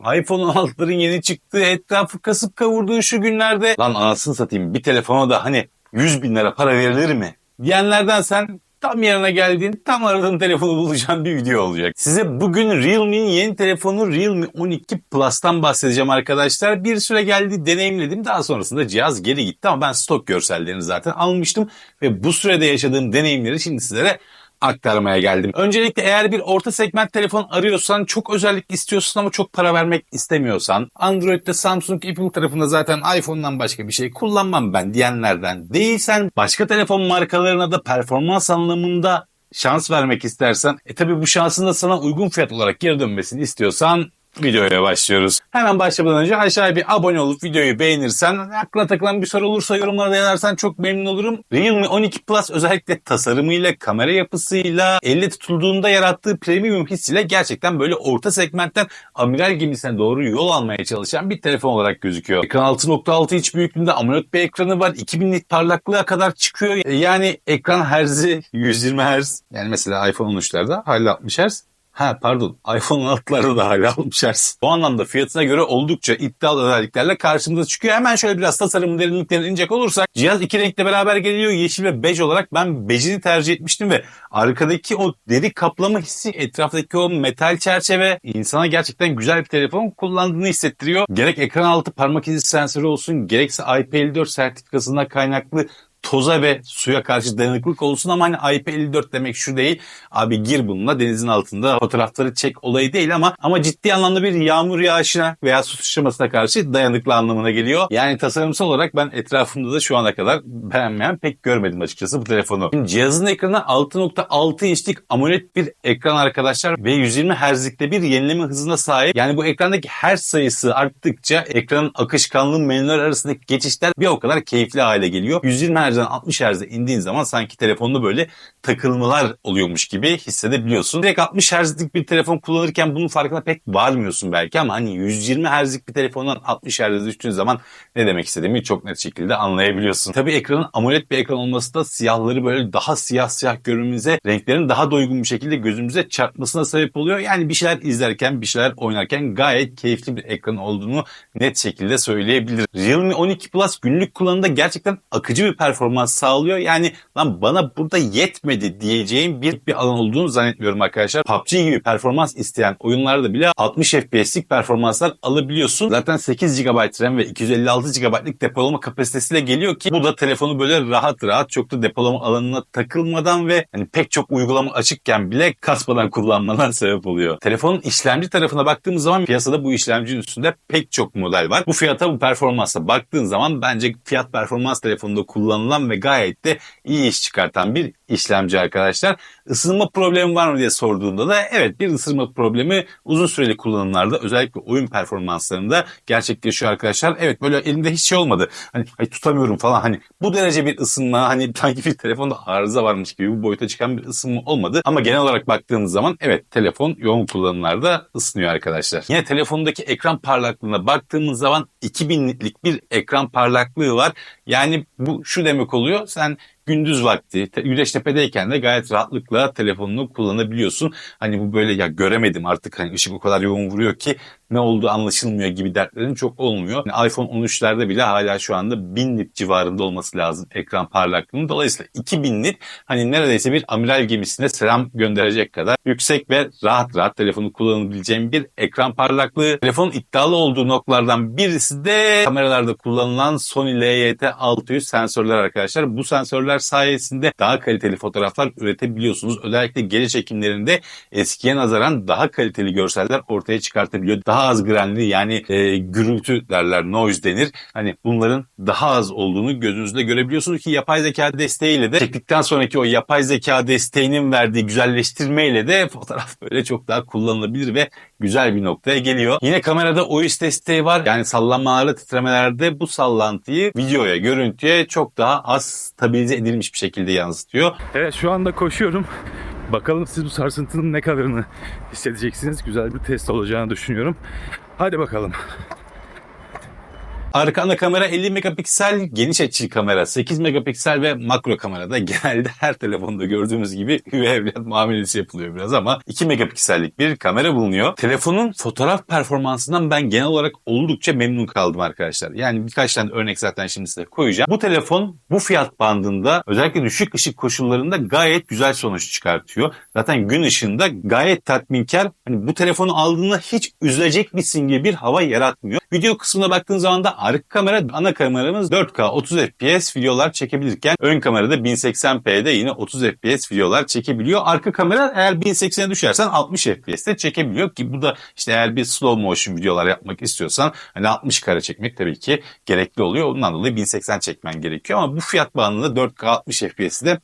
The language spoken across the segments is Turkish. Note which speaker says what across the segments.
Speaker 1: iPhone 16'ların yeni çıktığı etrafı kasıp kavurduğu şu günlerde lan anasını satayım bir telefona da hani 100 bin lira para verilir mi? Diyenlerden sen tam yerine geldiğin, tam aradığın telefonu bulacağın bir video olacak. Size bugün Realme'nin yeni telefonu Realme 12 Plus'tan bahsedeceğim arkadaşlar. Bir süre geldi, deneyimledim. Daha sonrasında cihaz geri gitti ama ben stok görsellerini zaten almıştım. Ve bu sürede yaşadığım deneyimleri şimdi sizlere aktarmaya geldim. Öncelikle eğer bir orta segment telefon arıyorsan, çok özellik istiyorsan ama çok para vermek istemiyorsan, Android'de Samsung, Apple tarafında zaten iPhone'dan başka bir şey kullanmam ben diyenlerden değilsen, başka telefon markalarına da performans anlamında şans vermek istersen, e tabi bu şansın da sana uygun fiyat olarak geri dönmesini istiyorsan Videoya başlıyoruz. Hemen başlamadan önce aşağıya bir abone olup videoyu beğenirsen, aklına takılan bir soru olursa yorumlarda yazarsan çok memnun olurum. Realme 12 Plus özellikle tasarımıyla, kamera yapısıyla, elle tutulduğunda yarattığı premium hissiyle gerçekten böyle orta segmentten amiral gemisine doğru yol almaya çalışan bir telefon olarak gözüküyor. Ekran 6.6 inç büyüklüğünde AMOLED bir ekranı var. 2000 nit parlaklığa kadar çıkıyor. Yani ekran herzi 120 Hz. Yani mesela iPhone 13'lerde hala 60 Hz. Ha pardon iPhone 6'larda da hala 60 Hz. Bu anlamda fiyatına göre oldukça iddialı özelliklerle karşımıza çıkıyor. Hemen şöyle biraz tasarım derinliklerine inecek olursak cihaz iki renkle beraber geliyor. Yeşil ve bej olarak ben bejini tercih etmiştim ve arkadaki o deri kaplama hissi etraftaki o metal çerçeve insana gerçekten güzel bir telefon kullandığını hissettiriyor. Gerek ekran altı parmak izi sensörü olsun gerekse IP54 sertifikasından kaynaklı toza ve suya karşı dayanıklılık olsun ama hani IP54 demek şu değil. Abi gir bununla denizin altında fotoğrafları çek olayı değil ama ama ciddi anlamda bir yağmur yağışına veya su sıçramasına karşı dayanıklı anlamına geliyor. Yani tasarımsal olarak ben etrafımda da şu ana kadar beğenmeyen pek görmedim açıkçası bu telefonu. Şimdi cihazın ekranı 6.6 inçlik AMOLED bir ekran arkadaşlar ve 120 Hz'likte bir yenileme hızına sahip. Yani bu ekrandaki her sayısı arttıkça ekranın akışkanlığı menüler arasındaki geçişler bir o kadar keyifli hale geliyor. 120 Hz'den 60 Hz'e indiğin zaman sanki telefonda böyle takılmalar oluyormuş gibi hissedebiliyorsun. Direkt 60 Hz'lik bir telefon kullanırken bunun farkına pek varmıyorsun belki ama hani 120 Hz'lik bir telefondan 60 Hz'e düştüğün zaman ne demek istediğimi çok net şekilde anlayabiliyorsun. Tabii ekranın AMOLED bir ekran olması da siyahları böyle daha siyah siyah görünümüze, renklerin daha doygun bir şekilde gözümüze çarpmasına sebep oluyor. Yani bir şeyler izlerken, bir şeyler oynarken gayet keyifli bir ekran olduğunu net şekilde söyleyebiliriz. Realme 12 Plus günlük kullanımda gerçekten akıcı bir performans sağlıyor. Yani lan bana burada yetmedi diyeceğim bir, bir alan olduğunu zannetmiyorum arkadaşlar. PUBG gibi performans isteyen oyunlarda bile 60 FPS'lik performanslar alabiliyorsun. Zaten 8 GB RAM ve 256 GB'lık depolama kapasitesiyle geliyor ki bu da telefonu böyle rahat rahat çok da depolama alanına takılmadan ve hani pek çok uygulama açıkken bile kasmadan kullanmadan sebep oluyor. Telefonun işlemci tarafına baktığımız zaman piyasada bu işlemcinin üstünde pek çok model var. Bu fiyata bu performansa baktığın zaman bence fiyat performans telefonunda kullanılan ve gayet de iyi iş çıkartan bir işlemci arkadaşlar. Isınma problemi var mı diye sorduğunda da evet bir ısınma problemi uzun süreli kullanımlarda özellikle oyun performanslarında gerçekleşiyor arkadaşlar. Evet böyle elimde hiç şey olmadı. Hani ay tutamıyorum falan hani bu derece bir ısınma hani sanki bir telefonda arıza varmış gibi bu boyuta çıkan bir ısınma olmadı. Ama genel olarak baktığımız zaman evet telefon yoğun kullanımlarda ısınıyor arkadaşlar. Yine telefondaki ekran parlaklığına baktığımız zaman 2000 nitlik bir ekran parlaklığı var. Yani bu şu demek oluyor. Sen gündüz vakti güneş tepedeyken de gayet rahatlıkla telefonunu kullanabiliyorsun. Hani bu böyle ya göremedim artık hani ışık o kadar yoğun vuruyor ki ne olduğu anlaşılmıyor gibi dertlerin çok olmuyor. Yani iPhone 13'lerde bile hala şu anda 1000 nit civarında olması lazım ekran parlaklığının. Dolayısıyla 2000 nit hani neredeyse bir amiral gemisine selam gönderecek kadar yüksek ve rahat rahat telefonu kullanabileceğim bir ekran parlaklığı. Telefonun iddialı olduğu noktalardan birisi de kameralarda kullanılan Sony LYT600 sensörler arkadaşlar. Bu sensörler sayesinde daha kaliteli fotoğraflar üretebiliyorsunuz. Özellikle gece çekimlerinde eskiye nazaran daha kaliteli görseller ortaya çıkartabiliyor. Daha az grenli yani e, gürültü derler noise denir. Hani bunların daha az olduğunu gözünüzde görebiliyorsunuz ki yapay zeka desteğiyle de çektikten sonraki o yapay zeka desteğinin verdiği güzelleştirmeyle de fotoğraf böyle çok daha kullanılabilir ve güzel bir noktaya geliyor. Yine kamerada OIS desteği var. Yani sallanmalarla titremelerde bu sallantıyı videoya, görüntüye çok daha az stabilize edilmiş bir şekilde yansıtıyor.
Speaker 2: Evet şu anda koşuyorum. Bakalım siz bu sarsıntının ne kadarını hissedeceksiniz. Güzel bir test olacağını düşünüyorum. Hadi bakalım.
Speaker 1: Arka ana kamera 50 megapiksel, geniş açılı kamera 8 megapiksel ve makro kamerada genelde her telefonda gördüğümüz gibi üvey evlat muamelesi yapılıyor biraz ama 2 megapiksellik bir kamera bulunuyor. Telefonun fotoğraf performansından ben genel olarak oldukça memnun kaldım arkadaşlar. Yani birkaç tane örnek zaten şimdi size koyacağım. Bu telefon bu fiyat bandında özellikle düşük ışık koşullarında gayet güzel sonuç çıkartıyor. Zaten gün ışığında gayet tatminkar. Hani bu telefonu aldığında hiç üzülecek misin gibi bir hava yaratmıyor. Video kısmına baktığın zaman da arka kamera ana kameramız 4K 30 FPS videolar çekebilirken ön kamerada 1080p'de yine 30 FPS videolar çekebiliyor. Arka kamera eğer 1080'e düşersen 60 FPS'te çekebiliyor ki bu da işte eğer bir slow motion videolar yapmak istiyorsan hani 60 kare çekmek tabii ki gerekli oluyor. Ondan dolayı 1080 çekmen gerekiyor ama bu fiyat bandında 4K 60 FPS'i de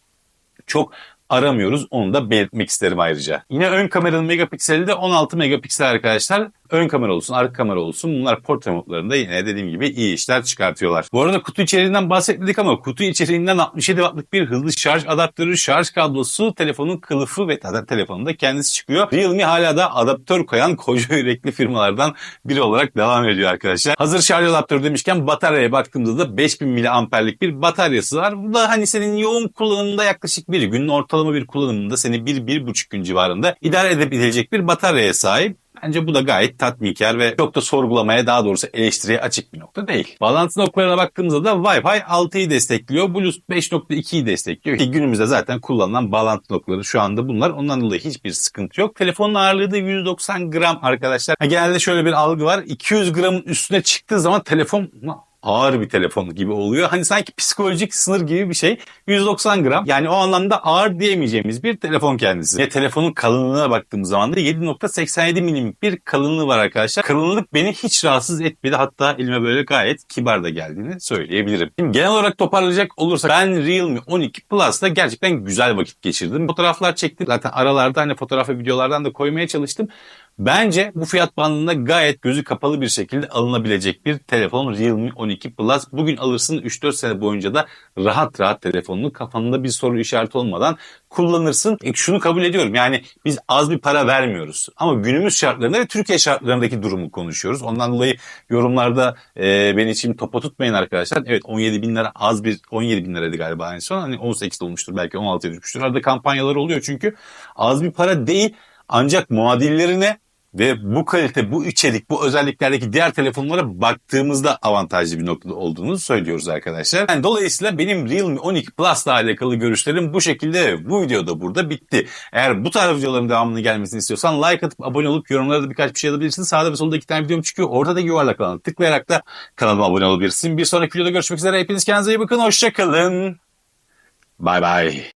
Speaker 1: çok aramıyoruz. Onu da belirtmek isterim ayrıca. Yine ön kameranın megapikseli de 16 megapiksel arkadaşlar. Ön kamera olsun, arka kamera olsun bunlar portre modlarında yine dediğim gibi iyi işler çıkartıyorlar. Bu arada kutu içeriğinden bahsetmedik ama kutu içeriğinden 67 wattlık bir hızlı şarj adaptörü, şarj kablosu, telefonun kılıfı ve zaten telefonun da kendisi çıkıyor. Realme hala da adaptör koyan koca yürekli firmalardan biri olarak devam ediyor arkadaşlar. Hazır şarj adaptörü demişken bataryaya baktığımızda da 5000 miliamperlik bir bataryası var. Bu da hani senin yoğun kullanımında yaklaşık bir günün ortalama bir kullanımında seni 1-1,5 gün civarında idare edebilecek bir bataryaya sahip. Bence bu da gayet tatminkar ve çok da sorgulamaya daha doğrusu eleştiriye açık bir nokta değil. Bağlantı noktalarına baktığımızda da Wi-Fi 6'yı destekliyor. Bluetooth 5.2'yi destekliyor. Ki günümüzde zaten kullanılan bağlantı noktaları şu anda bunlar. Ondan dolayı hiçbir sıkıntı yok. Telefonun ağırlığı da 190 gram arkadaşlar. Genelde şöyle bir algı var. 200 gramın üstüne çıktığı zaman telefon ağır bir telefon gibi oluyor. Hani sanki psikolojik sınır gibi bir şey. 190 gram. Yani o anlamda ağır diyemeyeceğimiz bir telefon kendisi. Ve telefonun kalınlığına baktığımız zaman da 7.87 milimlik bir kalınlığı var arkadaşlar. Kalınlık beni hiç rahatsız etmedi. Hatta elime böyle gayet kibar da geldiğini söyleyebilirim. Şimdi genel olarak toparlayacak olursak ben Realme 12 Plus'ta gerçekten güzel vakit geçirdim. Fotoğraflar çektim. Zaten aralarda hani fotoğraf ve videolardan da koymaya çalıştım. Bence bu fiyat bandında gayet gözü kapalı bir şekilde alınabilecek bir telefon Realme 12 Plus. Bugün alırsın 3-4 sene boyunca da rahat rahat telefonunu kafanda bir soru işareti olmadan kullanırsın. E şunu kabul ediyorum yani biz az bir para vermiyoruz. Ama günümüz şartlarında ve Türkiye şartlarındaki durumu konuşuyoruz. Ondan dolayı yorumlarda e, beni için topa tutmayın arkadaşlar. Evet 17 bin lira az bir 17 bin liraydı galiba en son. Hani 18 olmuştur belki 16'ya düşmüştür. Arada kampanyalar oluyor çünkü az bir para değil. Ancak muadillerine ve bu kalite, bu içerik, bu özelliklerdeki diğer telefonlara baktığımızda avantajlı bir noktada olduğunu söylüyoruz arkadaşlar. Yani dolayısıyla benim Realme 12 Plus ile alakalı görüşlerim bu şekilde. Bu videoda burada bitti. Eğer bu tarz videoların devamını gelmesini istiyorsan like atıp abone olup yorumlara da birkaç bir şey yazabilirsin. Sağda ve solda iki tane videom çıkıyor. Orada da yuvarlak alanı tıklayarak da kanalıma abone olabilirsin. Bir sonraki videoda görüşmek üzere. Hepiniz kendinize iyi bakın. Hoşçakalın. Bay bay.